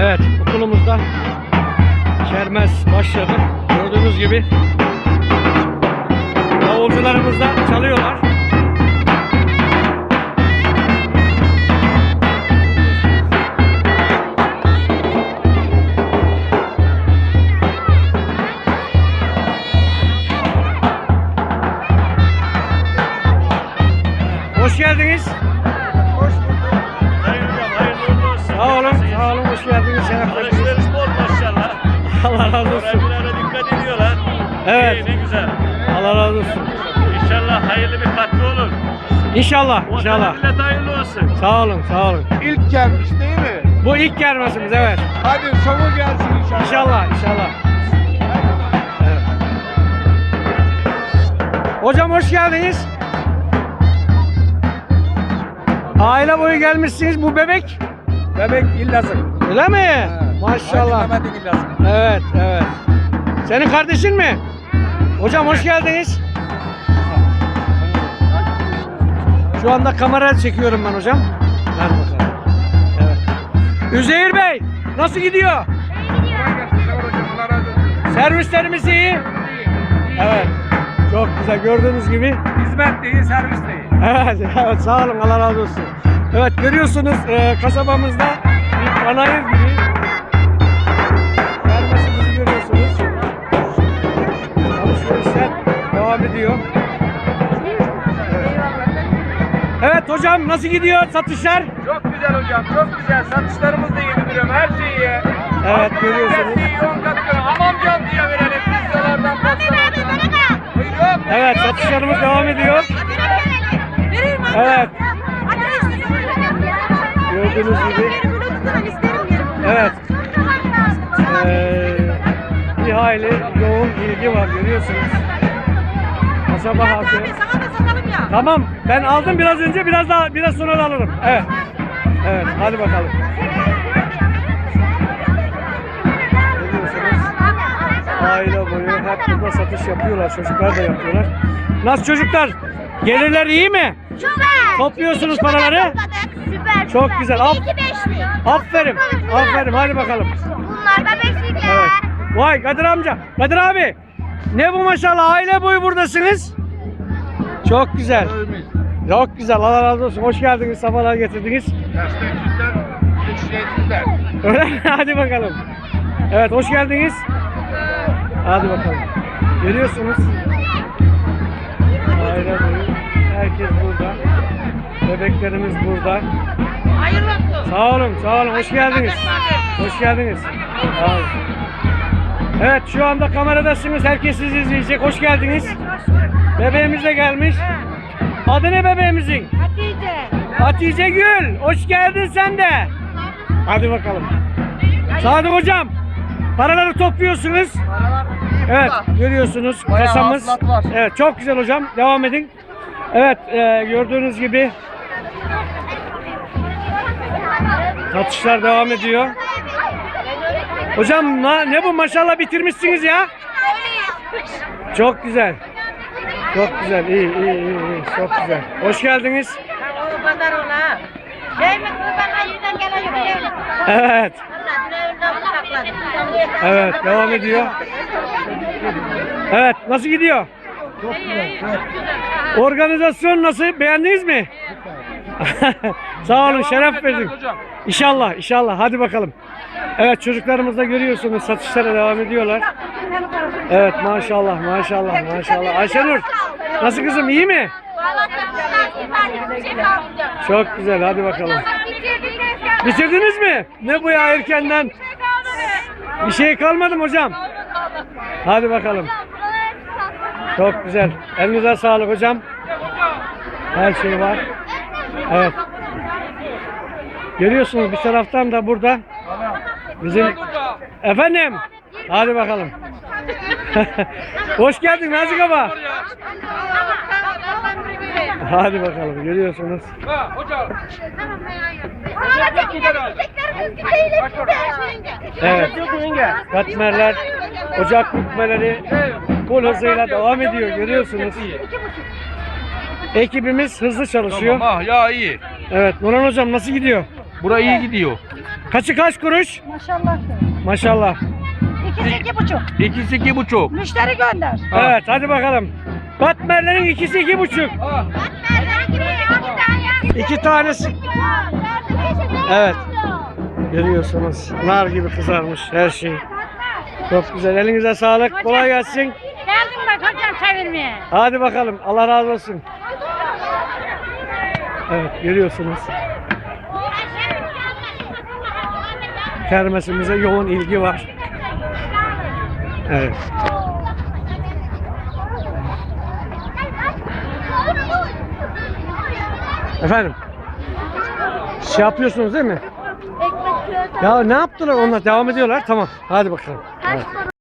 Evet okulumuzda kermes başladı. Gördüğünüz gibi davulcularımız da çalıyorlar. Hoş geldiniz. Hoş geldiniz. Şeref verdiniz. Alışveriş bol maşallah. Allah razı olsun. Öğrencilere dikkat ediyorlar. Evet. İyi, ne güzel. Allah razı olsun. İnşallah hayırlı bir katkı olur. İnşallah, Vatan inşallah. millet hayırlı olsun. Sağ olun, sağ olun. İlk gelmiş değil mi? Bu ilk kermesimiz evet. Hadi sonu gelsin inşallah. İnşallah, inşallah. Evet. Hocam hoş geldiniz. Aile boyu gelmişsiniz. Bu bebek Bebek illazım. Öyle mi? Maşallah. Mehmet'in illazım. Evet, evet. Senin kardeşin mi? Hocam hoş geldiniz. Şu anda kamera çekiyorum ben hocam. Ver bakalım. Evet. Üzeyir Bey, nasıl gidiyor? Servislerimiz iyi. Evet. Çok güzel. Gördüğünüz gibi. Hizmet değil, servis değil. Evet, evet sağ olun. Allah razı olsun. Evet görüyorsunuz e, kasabamızda panayır gibi. Gelmesimizi görüyorsunuz. Alışverişler devam ediyor. Evet hocam nasıl gidiyor satışlar? Çok güzel hocam, çok güzel. Satışlarımız da iyi duruyor, her şey iyi. Evet görüyorsunuz. Her şeyi 10 katı. Hamam can diye verelim. Pizzalardan, pastalardan. Buyurun. Evet satışlarımız devam ediyor. Evet. Gördüğünüz gibi. Hayli yoğun ilgi var görüyorsunuz. Kasaba halkı. Tamam ben aldım biraz önce biraz daha biraz sonra da alırım. Evet. Evet hadi bakalım. Aile boyu hep burada satış yapıyorlar. Çocuklar da yapıyorlar. Nasıl çocuklar? Gelirler iyi mi? Topluyorsunuz paraları. Süper. Çok süper. güzel. Af- beşli. Aferin. Aferin hadi bakalım. Bunlar da beşlikler. Vay Kadir amca. Kadir abi. Ne bu maşallah aile boyu buradasınız. Çok güzel. Çok güzel. Allah razı olsun. Hoş geldiniz. Safalar getirdiniz. Destekçiler, ücretsizler. Öyle mi? Hadi bakalım. Evet hoş geldiniz. Hadi bakalım. Görüyorsunuz. Aile boyu. Herkes burada. Bebeklerimiz burada. Hayırlı olsun. Sağ olun, sağ olun. Hoş geldiniz. Hoş geldiniz. Sağ olun. Evet, şu anda kameradasınız. Herkes sizi izleyecek. Hoş geldiniz. Bebeğimiz de gelmiş. Adı ne bebeğimizin? Hatice. Hatice Gül. Hoş geldin sen de. Hadi bakalım. Sadık hocam. Paraları topluyorsunuz. Evet, görüyorsunuz Bayağı kasamız. hasılat var. Evet, çok güzel hocam. Devam edin. Evet, e, gördüğünüz gibi satışlar devam ediyor. Hocam na- ne bu maşallah bitirmişsiniz ya. Çok güzel. Çok güzel. İyi, iyi, iyi, iyi. Çok güzel. Hoş geldiniz. Evet. Evet, devam ediyor. Evet, nasıl gidiyor? Çok güzel, çok. Organizasyon nasıl? Beğendiniz mi? Sağ olun, şeref verdin. İnşallah, inşallah. Hadi bakalım. Evet, çocuklarımız da görüyorsunuz satışlara devam ediyorlar. Evet, maşallah, maşallah, maşallah. Ayşenur, nasıl kızım, iyi mi? Çok güzel, hadi bakalım. Bitirdiniz mi? Ne bu ya erkenden? Bir şey kalmadı mı hocam? Hadi bakalım. Çok güzel. Elinize sağlık hocam. Her şey var. Evet. Görüyorsunuz bir taraftan da burada bizim efendim. Hadi bakalım. Hoş geldin Nazik Baba. Hadi bakalım görüyorsunuz. Evet. Katmerler, ocak bükmeleri full hızıyla devam ediyor görüyorsunuz. Ekibimiz hızlı çalışıyor. Tamam, ah ya iyi. Evet Nurhan hocam nasıl gidiyor? Bura iyi gidiyor. Kaçı kaç kuruş? Maşallah. Maşallah. İkisi iki buçuk. İkisi iki buçuk. Müşteri gönder. Evet hadi bakalım. Batmerlerin ikisi iki buçuk. Ha. İki tanesi. Evet. Görüyorsunuz. Nar gibi kızarmış her şey. Çok güzel. Elinize sağlık. Kolay gelsin. Geldim bak hocam çevirmeye. Hadi bakalım. Allah razı olsun. Evet görüyorsunuz. Kermesimize yoğun ilgi var. Evet. Efendim. Şey yapıyorsunuz değil mi? Ya ne yaptılar onlar? Devam ediyorlar. Tamam. Hadi bakalım. Evet.